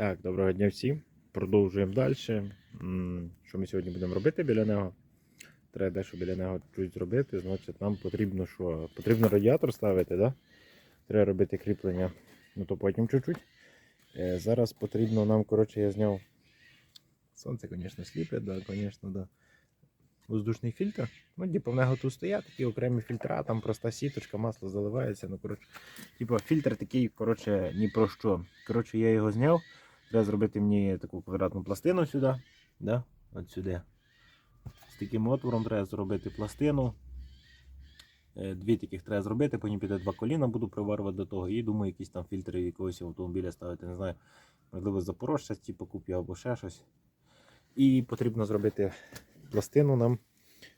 Так, доброго дня всім. Продовжуємо далі. Що ми сьогодні будемо робити біля нього? Треба дещо біля нього щось зробити. Значить, нам потрібно що? Потрібно радіатор ставити, да? Треба робити кріплення. Ну то потім чуть-чуть. Е, зараз потрібно нам, коротше, я зняв. Сонце, звісно, сліпить, да, звісно, да. Воздушний фільтр. Ну, типу, в нього тут стоять такі окремі фільтра, там проста сіточка, масло заливається. Ну, коротше, типу, фільтр такий, коротше, ні про що. Коротше, я його зняв. Треба зробити мені таку квадратну пластину сюди. Да? От сюди. З таким отвором треба зробити пластину. Е, Дві таких треба зробити, потім піде два коліна, буду приварювати до того. І думаю, якісь там фільтри якогось автомобіля ставити, не знаю. Можливо, запорожця, типу куп'ю або ще щось. І потрібно зробити пластину нам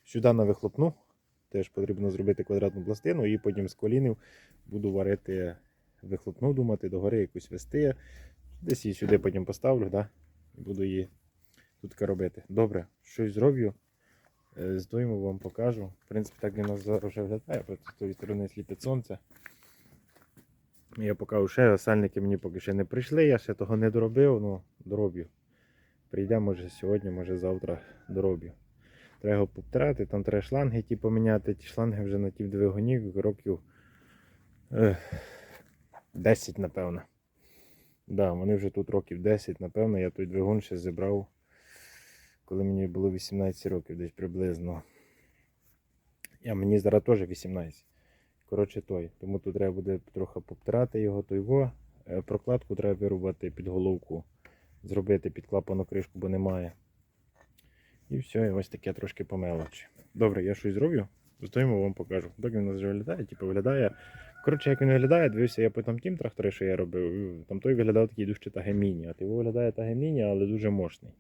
сюди на вихлопну. Теж потрібно зробити квадратну пластину, і потім з колінів буду варити вихлопну, думати, догори якусь вести. Десь її сюди потім поставлю, да? і буду її тут робити. Добре, щось зроблю. Е, Здойму вам покажу. В принципі, так він у зараз вже виглядає, просто з тої сторони сліпить сонце. Я покажу ще, сальники мені поки ще не прийшли, я ще того не доробив, ну дороблю. Прийде, може сьогодні, може завтра дороблю. Треба його повторяти, там треба шланги ті поміняти. Ті шланги вже на ті двигуні років е, 10, напевно. Да, вони вже тут років 10, напевно, я той двигун ще зібрав, коли мені було 18 років, десь приблизно. А мені зараз теж 18. Коротше той. Тому тут треба буде трохи повтирати його, той во. Е, Прокладку треба вирубати під головку, зробити під клапану кришку, бо немає. І все, і ось таке трошки по мелочі. Добре, я щось зроблю, стоїмо вам покажу. Так він нас вже виглядає, типу виглядає. Коротше, як він виглядає, дивився я по там тім трактори, що я робив. Там той виглядав такий дуже тагеміні, а його виглядає тагеміні, але дуже мощний.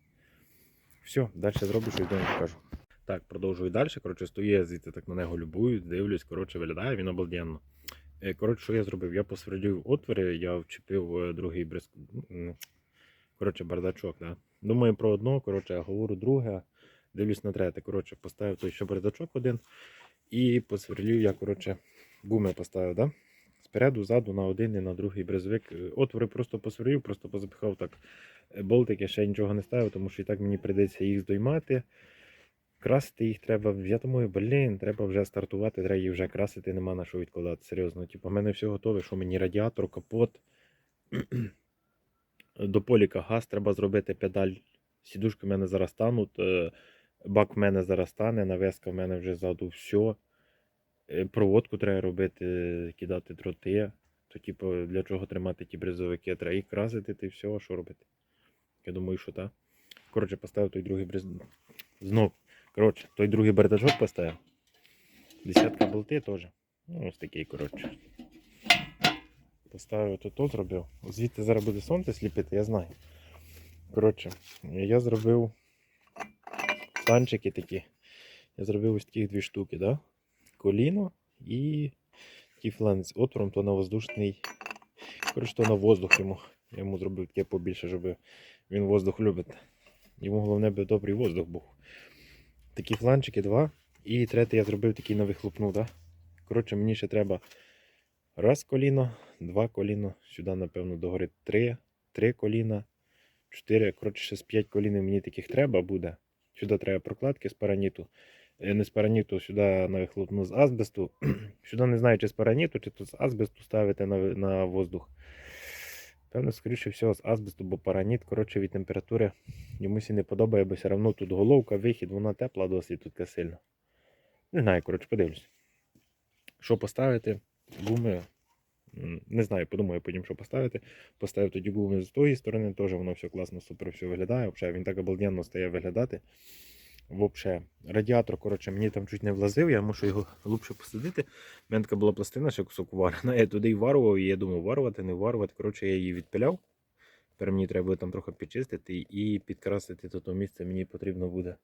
Все, далі зроблю, щось до покажу. Так, продовжую далі. Коротше, стою я звідти так на нього любую, дивлюсь, коротше, виглядає він обалденно. Е, Коротше, що я зробив? Я посверлив отвори, я вчепив е, другий бризк... Коротше, бардачок, да? Думаю про одно, коротше, я говорю друге, дивлюсь на третє. Коротше, поставив той ще бардачок один і посверлив я, коротше, гуми поставив, да? Спереду, ззаду на один і на другий брезвик. Е, Отвори просто посверлив, просто позапихав так е, болтики, ще нічого не ставив, тому що і так мені прийдеться їх здоймати. Красити їх треба. Я думаю, блін, треба вже стартувати, треба їх вже красити, нема на що відкладати. Серйозно. Типу, в мене все готове, що мені радіатор, капот. До поліка газ треба зробити педаль. Сідушки в мене зараз стануть. е, Бак в мене зараз стане, навеска в мене вже ззаду все. Е, Проводку треба робити, кидати дроти. То, типу, для чого тримати ті бризовики? Треба їх красити, ти все, а що робити? Я думаю, що так. Коротше, поставив той другий бриз. Знов. Коротше, той другий бардачок поставив. Десятка болти теж. Ну, ось такий, коротше. Поставив то зробив. Звідти зараз буде сонце сліпити, я знаю. Коротше, я зробив танчики такі. Я зробив ось таких дві штуки, да? Коліно і ті фланець з отвором, то на воздушний. Коротше, то на воздух йому. Я йому зробив таке побільше, щоб він воздух любить. Йому головне, би добрий воздух був. Такі фланчики два. І третій я зробив такий на вихлопну, да? Коротше, мені ще треба раз коліно, два коліно, сюди, напевно, догори три, три коліна, чотири. Коротше, ще з п'ять колін мені таких треба буде. Сюди треба прокладки з параніту. Е, Не з параніту, сюди на вихлопну з азбесту. Сюди не знаю, чи з параніту, чи тут з азбесту ставити на, на воздух. Певно, скоріше всього, з азбесту, бо параніт, коротше, від температури йомусь і не подобає, бо все одно тут головка, вихід, вона тепла досить тут така сильно. Не знаю, коротше, подивлюсь. Що поставити? Гуми. Не знаю, подумаю потім, що поставити. Поставив тоді гуми з тої сторони, теж воно все класно, супер все виглядає. Взагалі, він так обалденно стає виглядати. Вообще, радіатор, коротше, мені там чуть не влазив, я мушу його глибше посадити. У мене така була пластина, ще кусок варена. Я туди й варував, і я думав, варувати, не варувати. Коротше, я її відпиляв. Тепер мені треба буде там трохи підчистити і підкрасити то, то місце мені потрібно буде.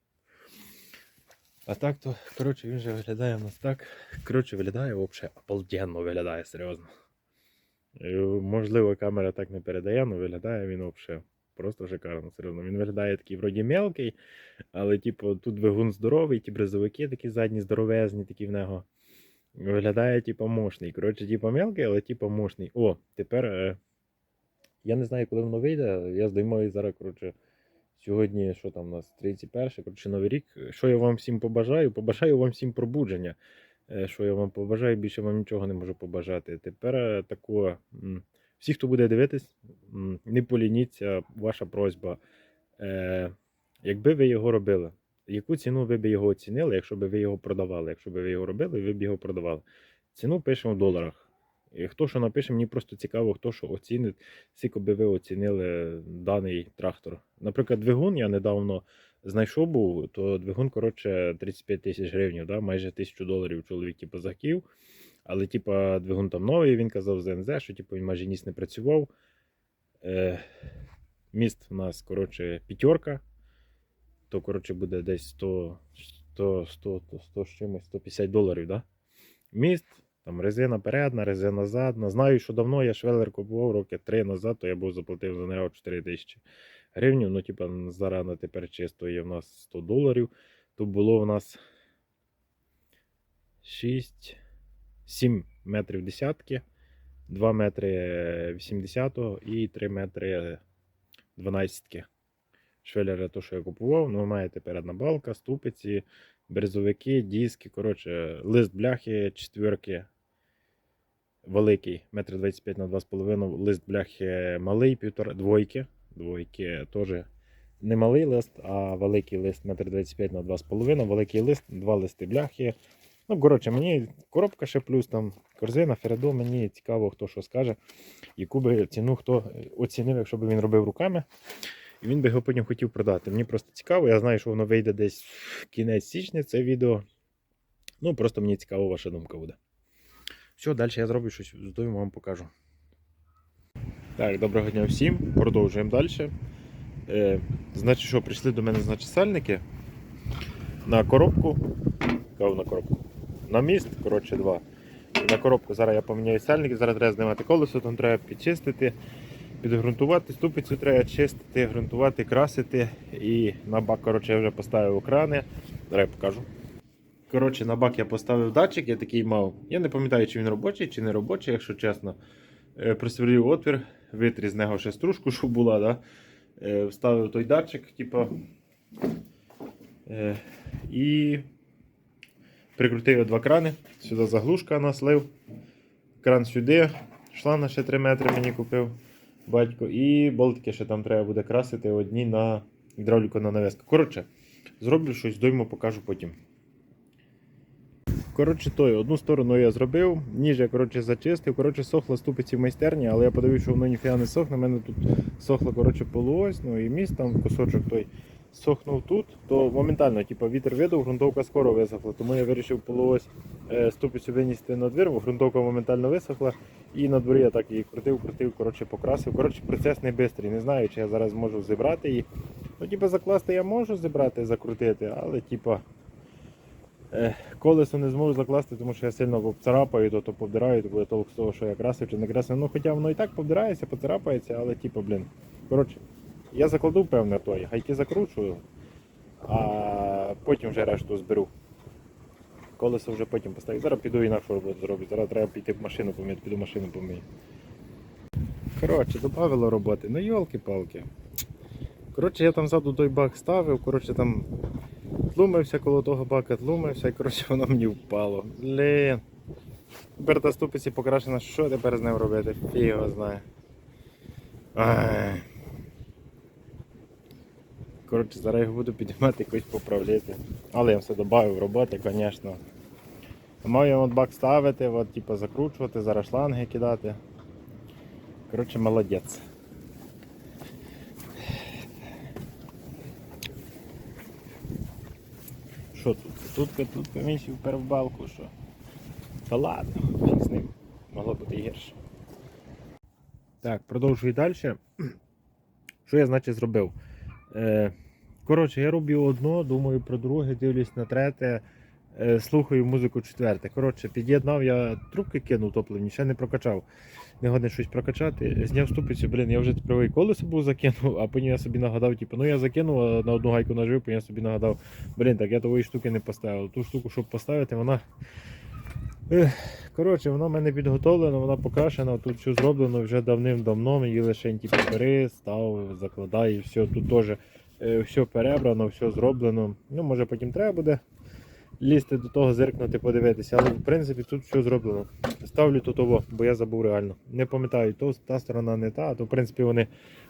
А так то, коротше, він же виглядає у нас так. Коротше, виглядає взагалі обалденно виглядає, серйозно. Е, Можливо, камера так не передає, але виглядає він взагалі просто шикарно, серйозно. Він виглядає такий вроді мелкий, але типу, тут двигун здоровий, ті бризовики такі задні здоровезні, такі в нього. Виглядає, типу, мощний. Коротше, типу мелкий, але типу мощний. О, тепер е, Я не знаю, коли воно вийде. Я здіймаю зараз, коротше, сьогодні, що там у нас, 31, коротше, Новий рік. Що я вам всім побажаю? Побажаю вам всім пробудження. Е, Що я вам побажаю, більше вам нічого не можу побажати. Тепер е, тако, всі, хто буде дивитись, не полініться, ваша просьба. Е, Якби ви його робили, яку ціну ви б його оцінили, якщо б ви його продавали? Якщо б ви його робили, ви б його продавали. Ціну пишемо в доларах. І хто що напише, мені просто цікаво, хто що оцінить, скільки би ви оцінили даний трактор. Наприклад, двигун я недавно знайшов був, то двигун, коротше, 35 тисяч гривень, да? майже тисячу доларів чоловік типу, захотів. Але, типа, двигун там новий, він казав з НЗ, що типу, він майже ніс не працював. Е, міст у нас, коротше, п'ятерка. То, коротше, буде десь 100, 100, 100, 100 з чимось, 150 доларів, да? Міст, там резина передна, резина задна. Знаю, що давно я швелер купував роки 3 назад, то я був заплатив за нього 4 тисячі гривень. Ну, типа, зарано тепер чисто є в нас 100 доларів. Тут було в нас 6, 7 метрів десятки, 2 метри 80 і 3 метри 12. Швелера, то, що я купував, ну, маєте передна балка, ступиці, березовики, диски, коротше, лист бляхи, четвірки великий, метр 25 на 2,5, лист бляхи малий, півтора, двойки, двойки теж не малий лист, а великий лист, метр 25 на 2,5, великий лист, два листи бляхи. Ну, коротше, мені коробка ще плюс там корзина, Фередо, мені цікаво, хто що скаже, яку би ціну хто оцінив, якщо б він робив руками. І він би його потім хотів продати. Мені просто цікаво, я знаю, що воно вийде десь в кінець січня це відео. Ну, просто мені цікаво, ваша думка буде. Все, далі я зроблю щось з тою вам покажу. Так, доброго дня всім. Продовжуємо далі. Е, значить, що, прийшли до мене значить, сальники на коробку. Кажу на коробку. На міст, коротше, два. На коробку зараз я поміняю сальники, зараз треба знімати колесо, там треба підчистити, підґрунтувати, ступицю треба чистити, ґрунтувати, красити. І на бак коротше, я вже поставив крани. Зараз я покажу. Коротше, на бак я поставив датчик, я такий мав. Я не пам'ятаю, чи він робочий, чи не робочий, якщо чесно. Е, Просверлив отвір, витрі з нього ще стружку, що була. Да? Е, Вставив той датчик, типу, е, і прикрутив два крани. Сюди заглушка наслив. Кран сюди. Шланга ще 3 метри мені купив батько. І болтики ще там треба буде красити одні на гідравліку на навеску. Коротше, зроблю щось, дойму, покажу потім. Коротше, той, одну сторону я зробив, ніж я коротше, зачистив. Коротше, сохла ступиці в майстерні, але я подивився, що воно ніфіга не сохне. У мене тут сохла коротше, полуось, ну і міст там кусочок той сохнув тут, то моментально типу, вітер видав, ґрунтовка скоро висохла. Тому я вирішив полуось е, ступицю винести на двір, бо ґрунтовка моментально висохла. І на дворі я так її крутив, крутив, коротше, покрасив. Коротше, процес не швидкий. Не знаю, чи я зараз зможу зібрати її. Ну, типу, закласти я можу зібрати, закрутити, але типу. Е, Колесо не зможу закласти, тому що я сильно обцарапаю, то, то повдираю, то буде толк з того, що я красив чи не красив. Ну хоча воно і так повдирається, поцарапається, але типу, блін. Коротше, я закладу певне той, гайки закручую, а потім вже решту зберу. Колесо вже потім поставлю. Зараз піду інакшу роботу зроблю. Зараз треба піти в машину помити, піду машину помию. Коротше, додавило роботи. Ну йолки-палки. Коротше, я там ззаду той бак ставив, коротше там тлумився коло того бака, тлумився, і коротше воно мені впало. Блін. Тепер та ступиці покрашена, що тепер з ним робити? Фіг його знає. Ай. Коротше, зараз його буду підіймати якось поправляти. Але я все додав роботи, звісно. Маю от бак ставити, от, типу, закручувати, зараз шланги кидати. Коротше, молодець. Що тут? Тут, тут комісію впер балку, що. Та ладно, фіг з ним. Могло бути гірше. Так, продовжую далі. Що я, значить, зробив? Е, коротше, я роблю одно, думаю про друге, дивлюсь на третє, е, слухаю музику четверте. Коротше, під'єднав я трубки кинув топлені, ще не прокачав. Не годне щось прокачати. Зняв ступицю, блін, я вже правий колесо був закинув, а потім я собі нагадав, типу, ну я закинув, на одну гайку нажив, потім я собі нагадав, блін, так я тої штуки не поставив. Ту штуку, щоб поставити, вона Коротше, воно в мене підготовлено, вона покрашена, тут все зроблено вже давним-давно. Мені лише ті папери, став, закладаю, все тут теж е, все перебрано, все зроблено. Ну, може потім треба буде лізти до того, зиркнути, подивитися, але в принципі тут все зроблено. Ставлю тут того, бо я забув реально. Не пам'ятаю, то та сторона не та, а то в принципі вони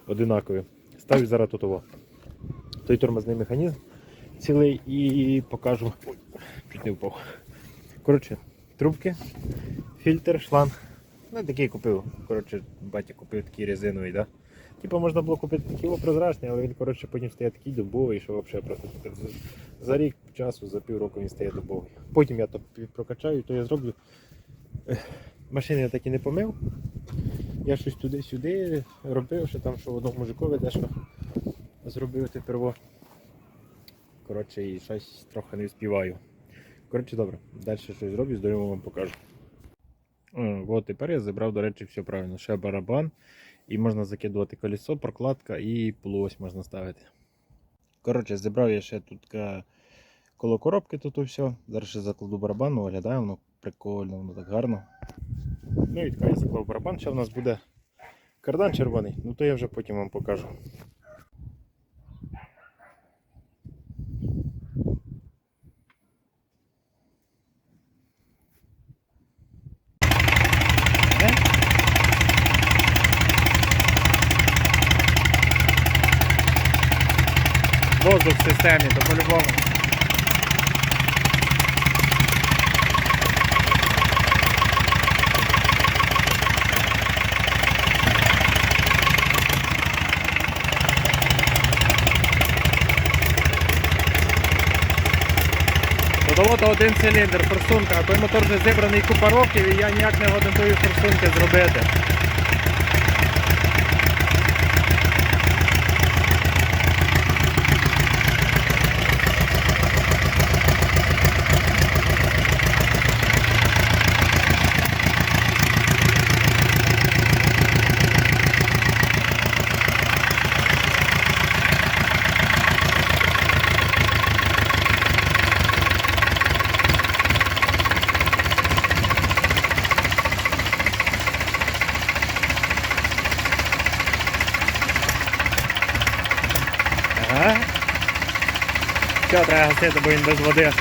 одинакові. Ставлю зараз тут того. Той тормозний механізм цілий і покажу. Ой, чуть не впав. Коротше, трубки, фільтр, шланг. Ну, такий купив. Коротше, батя купив такий резиновий, да? Типа можна було купити такий прозрачний, але він коротше, потім стає такий дубовий, що взагалі просто за- за рік часу, за півроку він стає дубовий. Потім я то прокачаю, то я зроблю. Машини я так і не помив. Я щось туди-сюди робив, що там, що в одному мужикові дещо зробив тепер. во. Коротше, і щось трохи не вспіваю. Коротше, добре, далі щось зроблю, здорово вам покажу. От тепер я зібрав, до речі, все правильно. Ще барабан, і можна закидувати колесо, прокладка і полуось можна ставити. Коротше, зібрав я ще тут коло коробки тут все. Зараз ще закладу барабан, виглядає воно прикольно, воно так гарно. Ну і така я заклав барабан, ще в нас буде кардан червоний, ну то я вже потім вам покажу. Воздух в системі, то по-любому. Додало-то один циліндр, форсунка, а той мотор вже зібраний купа років і я ніяк не тої форсунки зробити. Треба гасити, бо він без води.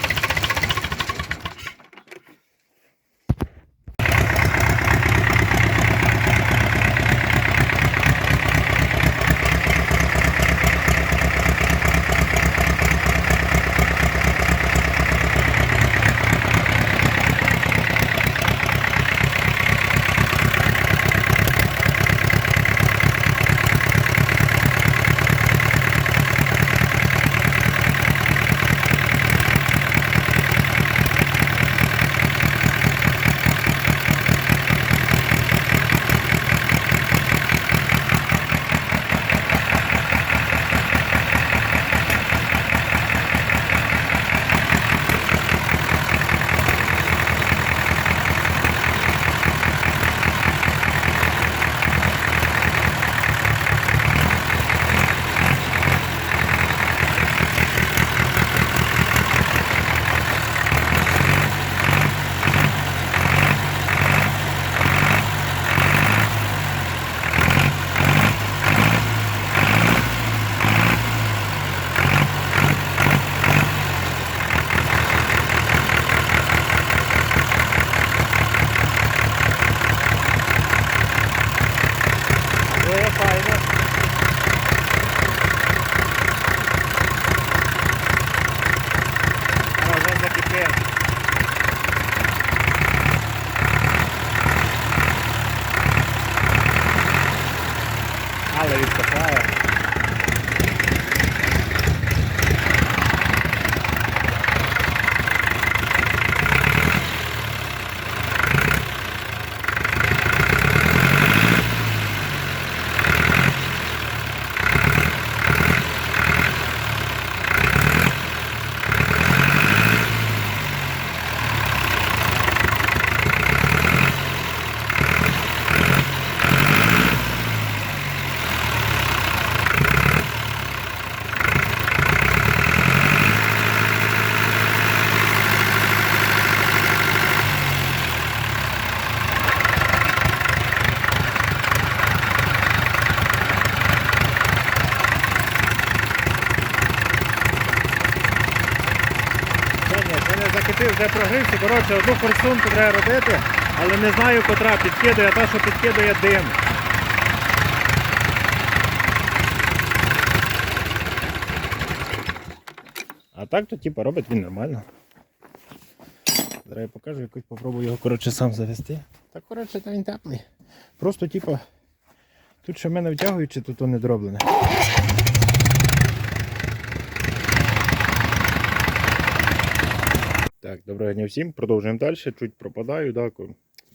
Коротше, одну форсунку треба робити, але не знаю, котра підкидує, а та, що підкидує дим. А так то типу, робить він нормально. Зараз я покажу, якось попробую його коротше, сам завести. Так, коротше, та він теплий. Просто, типу, тут ще мене втягуючи, тут то не дроблене. Доброго дня всім. Продовжуємо далі. Чуть пропадаю, так.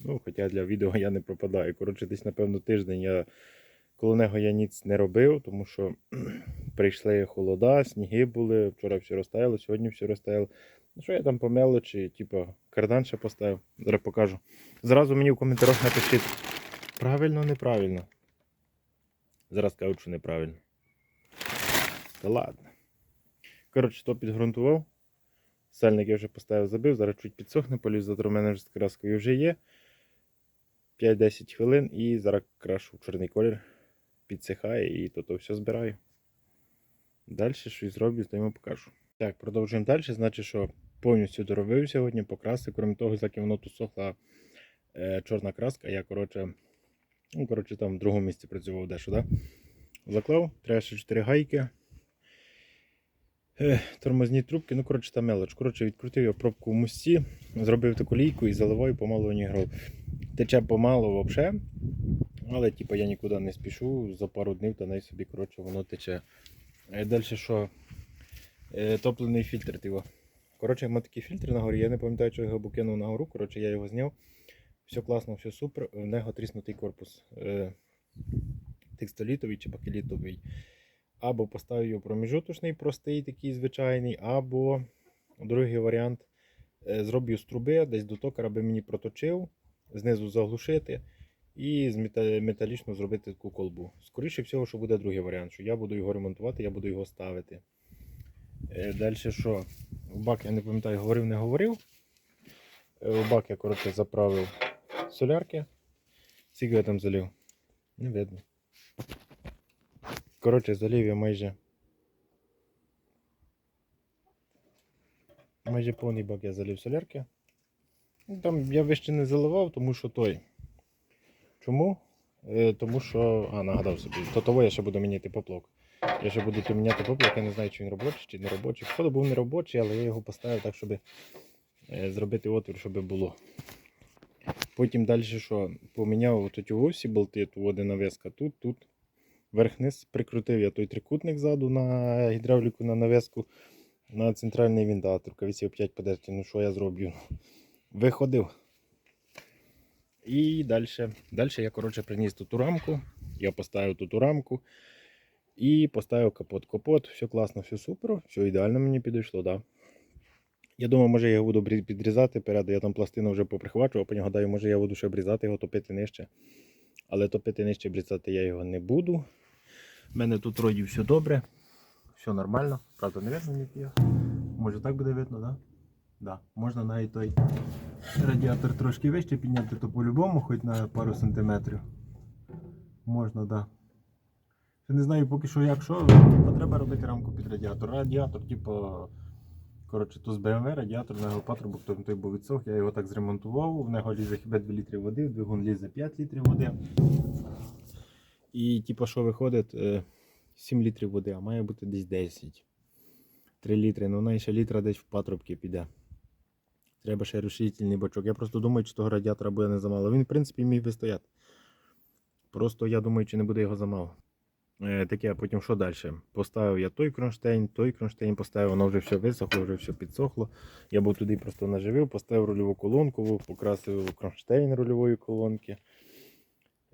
Ну, хоча для відео я не пропадаю. Коротше, десь, напевно, тиждень я коло нього я ніц не робив, тому що прийшли холода, сніги були, вчора все розтаяло, сьогодні все розтаяло. Ну що я там по мелочі, типу, кардан ще поставив. Зараз покажу. Зразу мені в коментарях напишіть. Правильно, неправильно. Зараз кажуть, що неправильно. Та ладно. Коротше, то підґрунтував. Сальник я вже поставив, забив, зараз чуть підсохне, поліз завтра в мене вже з краскою вже є. 5-10 хвилин і зараз крашу в чорний колір. Підсихає і то, то все збираю. Далі щось зроблю, то покажу. Так, продовжуємо далі. Значить, що повністю доробив сьогодні, покрасив. Крім того, як воно тут сохла е, чорна краска, я коротше, ну, коротше, там в другому місці працював дещо, да? Заклав, треба ще 4 гайки. Тормозні трубки, ну коротше та мелоч. Коротше, відкрутив я пробку в мості, зробив таку лійку і заливаю помалу в ній гров. Тече помалу взагалі, але типу, я нікуди не спішу, за пару днів та най собі коротше, воно тече. Е, Далі що? Е, топлений фільтр. Типу. Коротше, маю такий фільтр на горі, я не пам'ятаю, що його кинув на гору. Коротше, я його зняв. Все класно, все супер. В нього тріснутий корпус. Е, текстолітовий чи бакелітовий. Або поставив його проміжуточний, простий, такий звичайний, або другий варіант. е, Зроблю з труби, десь до токара би мені проточив, знизу заглушити і металічно зробити таку колбу. Скоріше всього, що буде другий варіант, що я буду його ремонтувати, я буду його ставити. Далі що? Бак я не пам'ятаю, говорив, не говорив. Е, В бак я коротше заправив солярки. Скільки я там залив? Не видно. Коротше, залив я майже. Майже повний бак я залив солярки. Там я вище не заливав, тому що той. Чому? Е, тому що. А, нагадав собі. То того я ще буду міняти поплавок. Я ще буду тут міняти поплавок, я не знаю, чи він робочий, чи не робочий. Походу був не робочий, але я його поставив так, щоб е, зробити отвір, щоб було. Потім далі що? Поміняв от ті всі болти, ту один навеска тут, тут. Верх-низ прикрутив я той трикутник ззаду на гідравліку на навеску на центральний вінтатор. Рукавиці 5 подерті. Ну що я зроблю? Виходив. І далі. Далі я коротше, приніс тут рамку. Я поставив тут рамку. І поставив капот. Капот, все класно, все супер, все ідеально мені підійшло, да. Я думаю, може я його буду підрізати переду. Я там пластину вже поприхвачував, потім гадаю, може я буду ще обрізати його, топити нижче. Але топити нижче обрізати я його не буду. У мене тут вроді все добре, все нормально. Правда, не видно ніфіга. Може так буде видно, так? Да? Да. Можна навіть той радіатор трошки вище підняти, то по-любому, хоч на пару сантиметрів. Можна, так. Да. Ще не знаю поки що як що, то треба робити рамку під радіатор. Радіатор, типу, коротше, то з BMW радіатор, на його патрубок, то той був відсох, я його так зремонтував, в нього лізе хіба 2 літри води, в двигун лізе 5 літрів води. І типу, що виходить, е, 7 літрів води, а має бути десь 10. 3 літри, ну вона ще літра десь в патрубки піде. Треба ще розширительний бачок. Я просто думаю, чи того радіатора буде не замало. Він, в принципі, міг би стояти. Просто я думаю, чи не буде його замало. Е, таке, а потім що далі? Поставив я той кронштейн, той кронштейн поставив, воно вже все висохло, вже все підсохло. Я був туди просто наживив, поставив рульову колонку, покрасив кронштейн рульової колонки.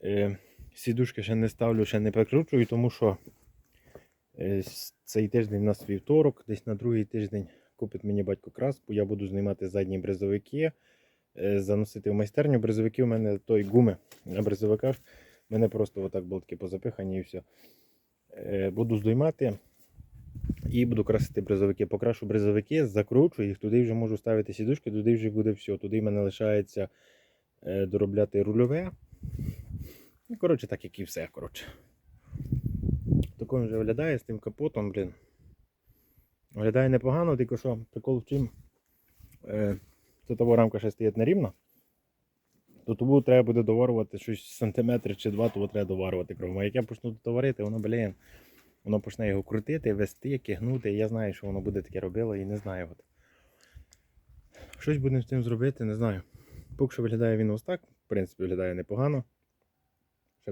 Е, сідушки ще не ставлю, ще не прикручую, тому що е, цей тиждень у нас вівторок, десь на другий тиждень купить мені батько краску, я буду знімати задні бризовики, е, заносити в майстерню. Бризовики у мене той гуми на бризовиках. У мене просто отак болтки позапихані і все. Е, Буду здоймати і буду красити бризовики. Покрашу бризовики, закручу їх, туди вже можу ставити сідушки, туди вже буде все. Туди в мене лишається доробляти рульове. Ну, коротше, так як і все. коротше. Таким вже виглядає з тим капотом, блін. Виглядає непогано, тільки що прикол в чим. Е, тут того рамка ще стоїть нерівна. То тому треба буде доварювати щось сантиметр чи два, того треба доварювати кров. А як я почну тут варити, воно, блін, воно почне його крутити, вести, кигнути. Я знаю, що воно буде таке робило і не знаю. От. Щось будемо з цим зробити, не знаю. Поки що виглядає він ось так, в принципі, виглядає непогано.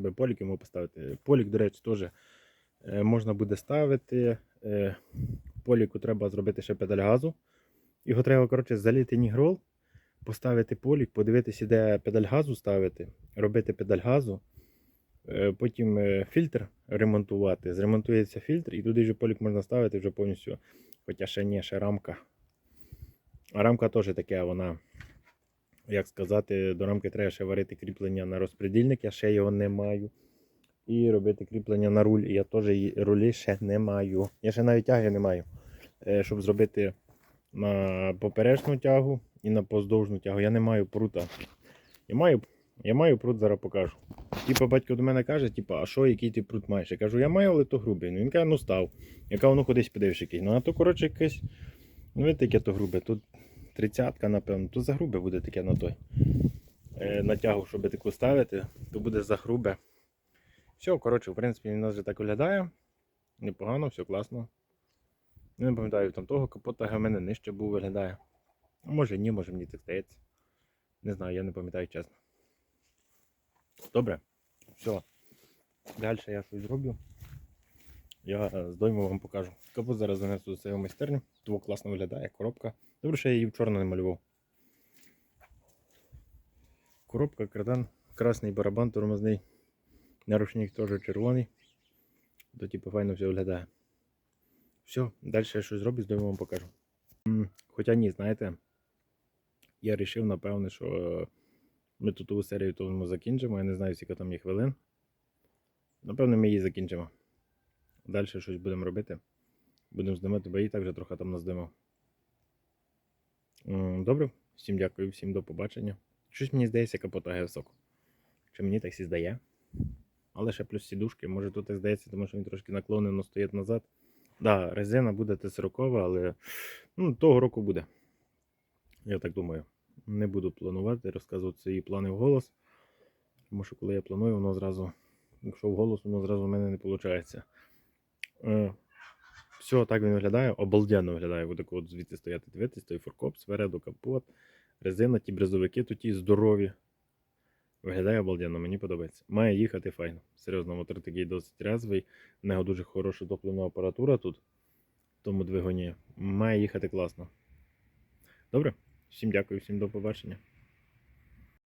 Би полік йому поставити. Полік, до речі, теж е, можна буде ставити. Е, Поліку треба зробити ще педаль газу. Його треба, коротше, залити нігрол, поставити полік, подивитися, де педаль газу ставити, робити педаль газу. Е, Потім е, фільтр ремонтувати. Зремонтується фільтр, і туди вже полік можна ставити вже повністю. Хоча ще ні, ще рамка. А рамка теж таке, вона, як сказати, до рамки треба ще варити кріплення на розпредільник, я ще його не маю. І робити кріплення на руль. Я теж рулі ще не маю. Я ще навіть тяги не маю. Е, Щоб зробити на поперечну тягу і на поздовжну тягу. Я не маю прута. Я маю, я маю прут, зараз покажу. Типа батько до мене каже, типа, а що, який ти прут маєш? Я кажу, я маю, але то грубий. Ну він каже, ну став. Яка воно кудись подивиш який. Ну а то, коротше, якесь. Ну, видите, яке то грубе. Тут тридцятка, напевно, то за грубе буде таке на той. Е, на тягу, щоб таку ставити, то буде за грубе. Все, коротше, в принципі, він нас вже так виглядає. Непогано, все класно. Не пам'ятаю, там того капота в мене нижче був виглядає. Може ні, може мені так здається. Не знаю, я не пам'ятаю чесно. Добре, все. Далі я щось зроблю. Я з дойму вам покажу. Капот зараз занесу до своєї майстерні. Того класно виглядає, коробка. Добре, що я її вчора не малював. Коробка, кардан, красний барабан тормозний. Наручник теж червоний. То типу файно все виглядає. Все, далі я щось зроблю, з дойму вам покажу. Хоча ні, знаєте, я вирішив, напевне, що е, ми тут ту серію тому закінчимо. Я не знаю, скільки там є хвилин. Напевно, ми її закінчимо. Далі щось будемо робити. Будемо здимати бої, так вже трохи там наздимав. Добре, всім дякую, всім до побачення. Щось мені здається, капота високо. Чи мені так здає? Але ще плюс сідушки, може тут так здається, тому що він трошки наклонено стоїть назад. Да, резина буде Т40, але ну, того року буде. Я так думаю. Не буду планувати, розказувати свої плани в голос. Тому що коли я планую, воно зразу, якщо в голос, воно зразу в мене не виходить. Е, все, так він виглядає. Обалденно виглядає. Буде от звідти стояти дивитись, той форкоп, спереду капот, резина, ті брезовики тут ті здорові. Виглядає обалденно, мені подобається. Має їхати файно. Серйозно, мотор такий досить резвий. В нього дуже хороша топливна апаратура тут, в тому двигуні. Має їхати класно. Добре, всім дякую, всім до побачення.